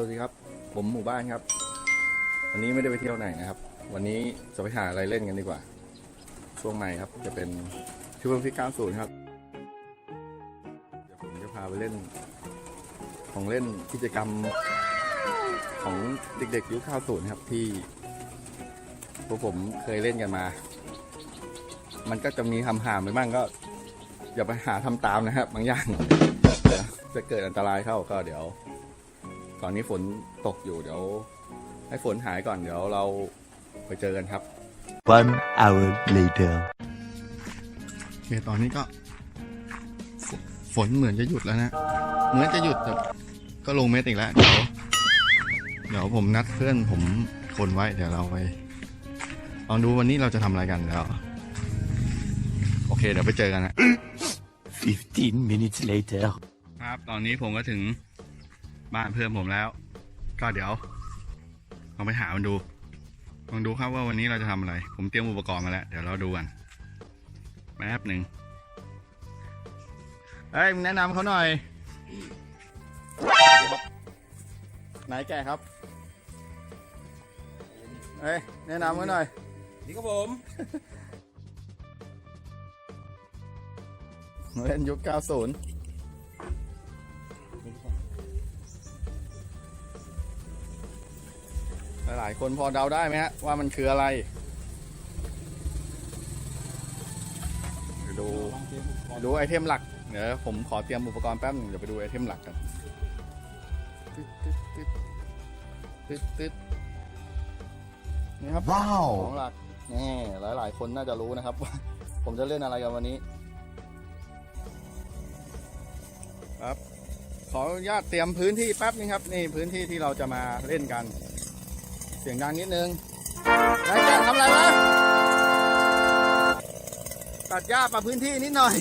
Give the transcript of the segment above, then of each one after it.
วัสดีครับ ผมหมู่บ้านครับ วันนี้ไม่ได้ไปเที่ยวไหนนะครับ วันนี้จะไปหาอะไรเล่นกันดีกว่า ช่วงใหม่ครับจะเป็นชิวฟิก90 ครับ เดี๋ยวผมจะพาไปเล่น ของเล่นกิจกรรมของเด็กๆยุค90 ครับที่พวกผมเคยเล่นกันมา มันก็จะมีทำหามไปบ้างก็อย่าไปหาทำตามนะครับ บางอย่างจะเกิดอันตรายเข้าก็เดี๋ยว ตอนนี้ฝนตกอยู่เดี๋ยว ให้ฝนหายก่อนเดี๋ยวเราไปเจอกันครับ One hour later. โอเคตอนนี้ก็ฝฝนเหมือนจะหยุดแล้วนะ เหมือนจะหยุดแต่ก็ลงเม็ดอีกแล้ว เดี๋ยว เดี๋ยวผมนัดเพื่อนผมคนไว้ เดี๋ยวเราไปลองดูวันนี้เราจะทำอะไรกันแล้ว โอเค เดี๋ยวไปเจอกันนะ 15 minutes later. ครับ ตอนนี้ผมก็ถึง บ้านเพื่อนผมแล้ว ก็เดี๋ยวลองไปหามันดูลองดูครับว่าวันนี้เราจะทำอะไร ผมเตรียมอุปกรณ์มาแล้ว เดี๋ยวเราดูกันแป๊บหนึ่งเฮ้ยมึงแนะนำเขาหน่อย ไหนแกครับเฮ้ยแนะนำเขาหน่อย นี่ครับผมเล่นยุค 90 ลายๆคนพอเดาได้ไหมฮะว่ามันคืออะไรเดี๋ยวดูดูไอเทมหลัก เดี๋ยวผมขอเตรียมอุปกรณ์แป๊บหนึงเดี๋ยวไปดูไอเทมหลักกันตึ๊ดตึ๊ดตึ๊ดตึ๊ดตึ๊ดนี่ครับว้าวของหลักนี่หลายๆคนน่าจะรู้นะครับว่าผมจะเล่นอะไรกันวันนี้ ครับ ขออนุญาตเตรียมพื้นที่แป๊บนึงครับ นี่พื้นที่ที่เราจะมาเล่นกัน เสียงดังนิดนึงนายแกทำอะไรวะตัดหญ้าปรับพื้นที่นิดหน่อย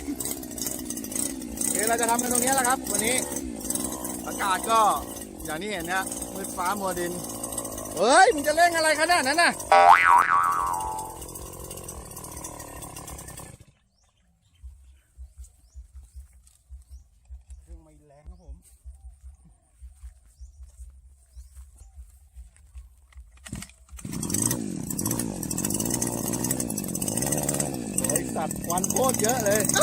เดี๋ยวเราจะทำกันตรงนี้แหละครับ วันนี้ อากาศก็อย่างนี้เห็นนะมืดฟ้ามัวดิน เฮ้ย มึงจะเล่นอะไรขนาดนั้นน่ะ เครื่องไม่แรงครับผม ไอสัตว์ควันโคตรเยอะเลย เอ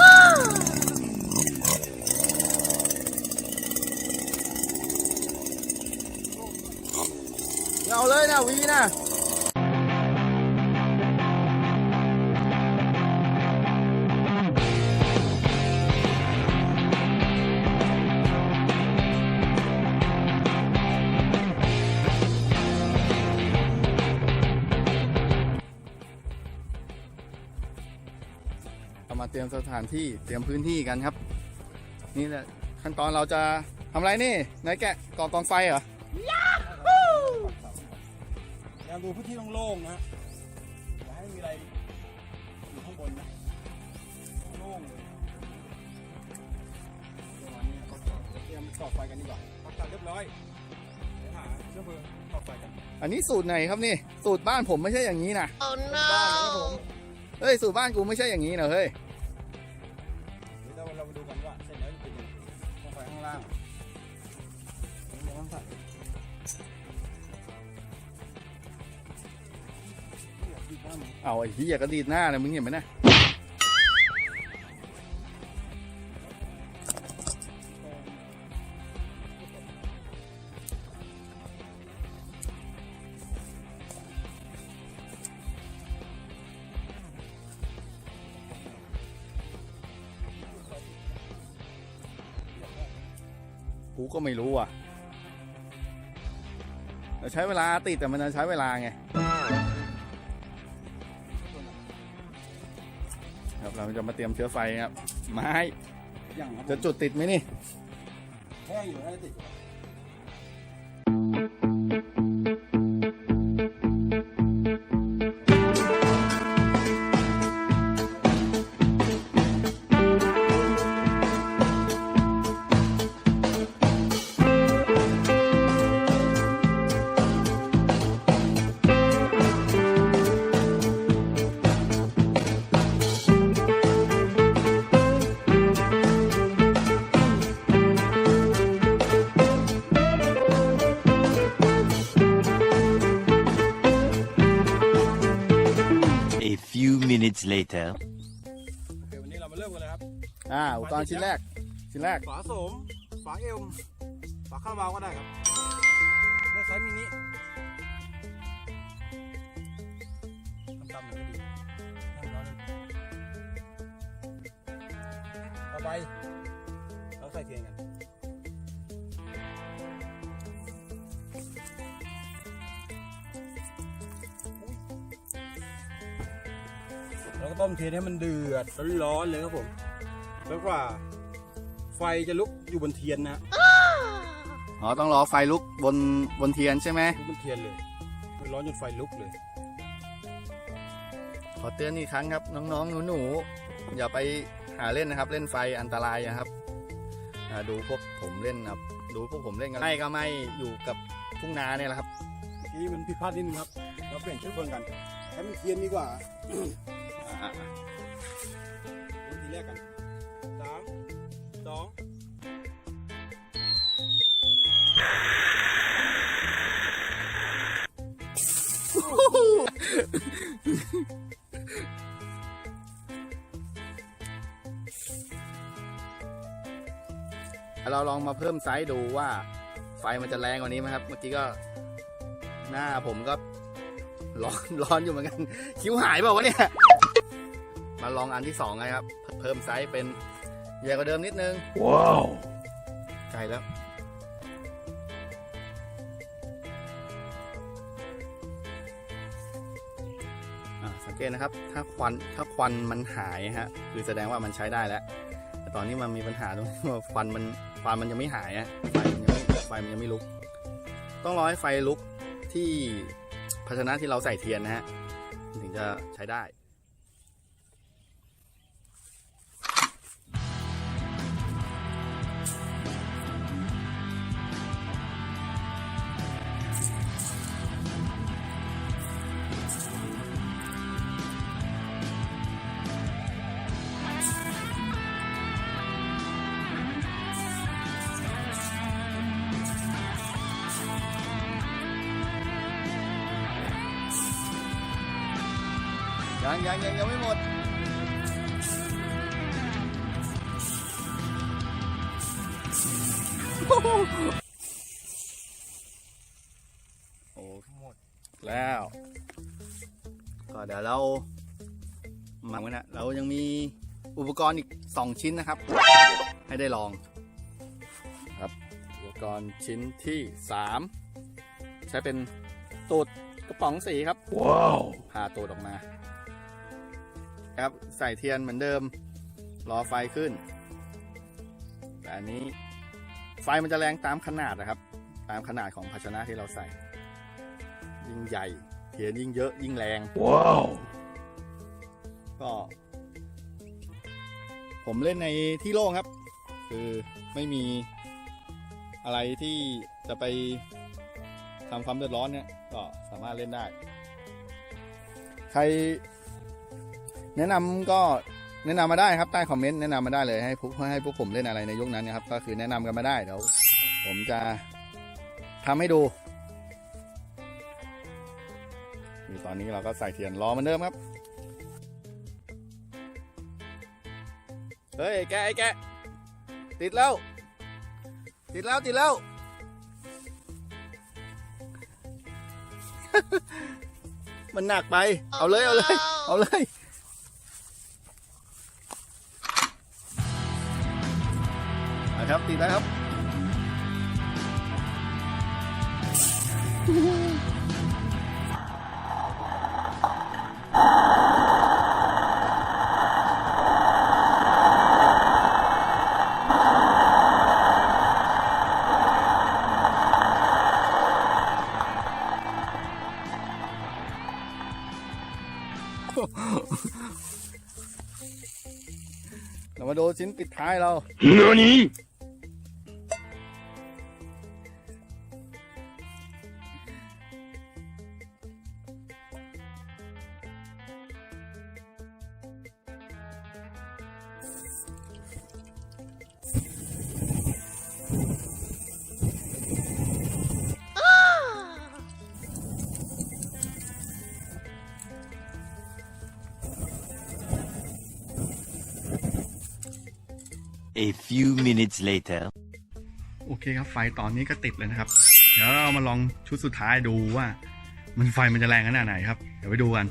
าเลยนะวีนะเรามาเตรียมสถานที่เตรียมพื้นที่กันครับ นี่แหละขั้นตอนเราจะทำอะไรนี่นายแกะก่อกองไฟเหรอ อยากดูพื้นที่โล่งๆนะอย่าให้มีอะไรอยู่ข้างบนนะโล่งๆเลยเดี๋ยววันนี้ก็จะเตรียมก่อไฟกันดีกว่าพักตัดเรียบร้อยเดี๋ยวหาเชื้อเพลิงก่อไฟกันอันนี้สูตรไหนครับนี่ สูตรบ้านผมไม่ใช่อย่างนี้นะบ้านนะครับผม เฮ้ย สูตรบ้านกูไม่ใช่อย่างนี้นะเฮ้ย เอาไอ้เหี้ยกระดีดหน้าเลยมึงเห็นไหมนะกูก็ไม่รู้อะใช้เวลาติดแต่มันจะใช้เวลาไง จะมาเตรียมเชื้อไฟครับ ไม้ อย่างครับจะจุดติดไหมนี่ แห้งอยู่ให้ติดอยู่ later. โอเควันนี้เรามาเริ่มกันเลยครับ อ่าอุปกรณ์ชิ้นแรก ชิ้นแรก ฝาโสม ฝาเอวฝาคาราบาวก็ได้ครับเลือกไซส์มินิดำๆหน่อยก็ดีให้มันร้อนเลยต่อไปเราใส่เทียนกัน แล้วก็ต้มเทียนให้มันเดือดร้อนๆเลยครับผมแล้วกว่า ไฟจะลุกอยู่บนเทียนนะฮะอ๋อต้องรอไฟลุกบนบนเทียนใช่ไหมลุกบนเทียนเลยมันร้อนจนไฟลุกเลย ขอเตือนอีกครั้งครับ น้องๆหนูๆอย่าไปหาเล่นนะครับ เล่นไฟอันตรายนะครับอ่าดูพวกผมเล่นนะครับ ดูพวกผมเล่นกันไม่ก็ไม่อยู่กับทุ่งนาเนี่ยแหละครับ ทีนี้มันผิดพลาดนิดนึงครับเราเปลี่ยนชื่อคนกันให้มันเทียนดีกว่า อ่าเริ่มทีแรกกันสามสองเราลองมาเพิ่มไซส์ดูว่า ไฟมันจะแรงกว่านี้ไหมครับ เมื่อกี้ก็ หน้าผมก็ร้อนร้อนอยู่เหมือนกัน คิ้วหายเปล่าวะเนี่ย มาลองอันที่สองไงครับ เพิ่มไซส์เป็นใหญ่กว่าเดิมนิดนึง Wow. ใกล้แล้วอ่าสังเกตนะครับ ถ้าควันถ้าควันมันหายฮะ คือแสดงว่ามันใช้ได้แล้ว แต่ตอนนี้มันมีปัญหาตรงที่ว่าควันมันควันมันยังไม่หายอะไฟมันยังไม่ไฟมันยังไม่ลุก ต้องรอให้ไฟลุกที่ภาชนะที่เราใส่เทียนนะฮะ ถึงจะใช้ได้ ยังยังยังยังไม่หมดโอ้หมดแล้ว ก็เดี๋ยวเราหมักไว้นะเรายังมีอุปกรณ์อีก 2 ชิ้นนะครับ ให้ได้ลอง ครับ อุปกรณ์ชิ้นที่ 3 ใช้เป็นตูดกระป๋องสีครับ Wow. พาตูดออกมา ครับ ใส่เทียนเหมือนเดิม รอไฟขึ้น แต่อันนี้ไฟมันจะแรงตามขนาดนะครับ ตามขนาดของภาชนะที่เราใส่ ยิ่งใหญ่ เทียนยิ่งเยอะยิ่งแรง Wow. ก็ผมเล่นในที่โล่งครับ คือไม่มีอะไรที่จะไปทำความเดือดร้อนเนี่ย ก็สามารถเล่นได้ ใคร แนะนำก็แนะนำมาได้ครับใต้คอมเมนต์แนะนำมาได้เลยให้พวกให้พวกผมเล่นอะไรในยุคนั้นนะครับ ก็คือแนะนำกันมาได้เดี๋ยวผมจะทำให้ดูนี่ตอนนี้เราก็ใส่เทียนรอเหมือนเดิมครับ เฮ้ยแกไอ้แกติดแล้ว ติดแล้วติดแล้ว มันหนักไป เอาเลยเอาเลย เอาเลย ครับติดแล้วครับเรามาดูชิ้นปิดท้ายเรา Nani? A few minutes later. โอเคครับไฟตอนนี้ก็ติดเลยนะครับ เดี๋ยวเรามาลองชุดสุดท้ายดูว่า มันไฟมันจะแรงขนาดไหนครับ เดี๋ยวไปดูกัน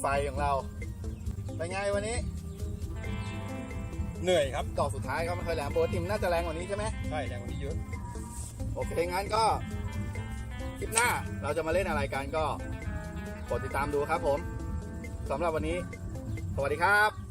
ไฟของเราเป็นไงวันนี้ เหนื่อยครับดอกสุดท้ายก็ไม่ค่อยแรงปกติมันน่าจะแรงกว่านี้ใช่ไหมใช่แรงกว่านี้เยอะโอเคงั้นก็คลิปหน้าเราจะมาเล่นอะไรกันก็กดติดตามดูครับผมสำหรับวันนี้ สวัสดีครับ